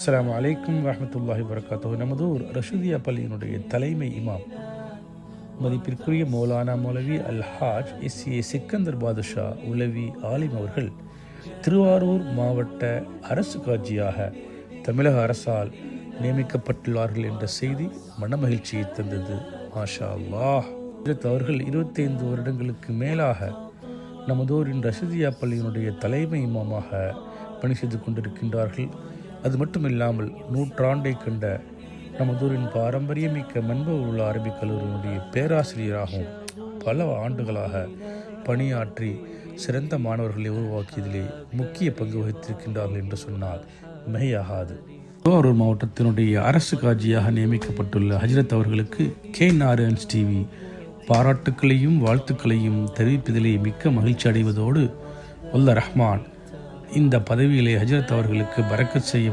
அஸ்லாம் அலைக்கும் வரமத்துல்லாஹி வரகாத்தோ நமது ஒரு ரஷீதியா பள்ளியினுடைய தலைமை இமாம். மதிப்பிற்குரிய மௌலானா மௌலவி அல் ஹாஜ் எஸ் ஏ சிக்கந்தர் பாதுஷா உலவி ஆலிம் அவர்கள் திருவாரூர் மாவட்ட அரசு காட்சியாக தமிழக அரசால் நியமிக்கப்பட்டுள்ளார்கள் என்ற செய்தி மனமகிழ்ச்சியை தந்தது. மாஷா அல்லாஹ் அவர்கள் இருபத்தைந்து வருடங்களுக்கு மேலாக நமதோரின் ரஷிதியா பள்ளியினுடைய தலைமை இமாமாக பணி செய்து கொண்டிருக்கின்றார்கள். அது மட்டுமில்லாமல் நூற்றாண்டை கண்ட நமதூரின் பாரம்பரியமிக்க மண்பு அரபிக் கல்லூரியினுடைய பேராசிரியராகவும் பல ஆண்டுகளாக பணியாற்றி சிறந்த மாணவர்களை உருவாக்கியதிலே முக்கிய பங்கு வகித்திருக்கின்றார்கள் என்று சொன்னால் மிகையாகாது. திருவாரூர் மாவட்டத்தினுடைய அரசு காட்சியாக நியமிக்கப்பட்டுள்ள ஹஜ்ரத் அவர்களுக்கு கே நாராயண்ஸ் டிவி பாராட்டுக்களையும் வாழ்த்துக்களையும் தெரிவிப்பதிலே மிக்க மகிழ்ச்சி அடைவதோடு உள்ள ரஹ்மான் இந்த பதவியிலே ஹஜரத் அவர்களுக்கு பறக்கச் செய்ய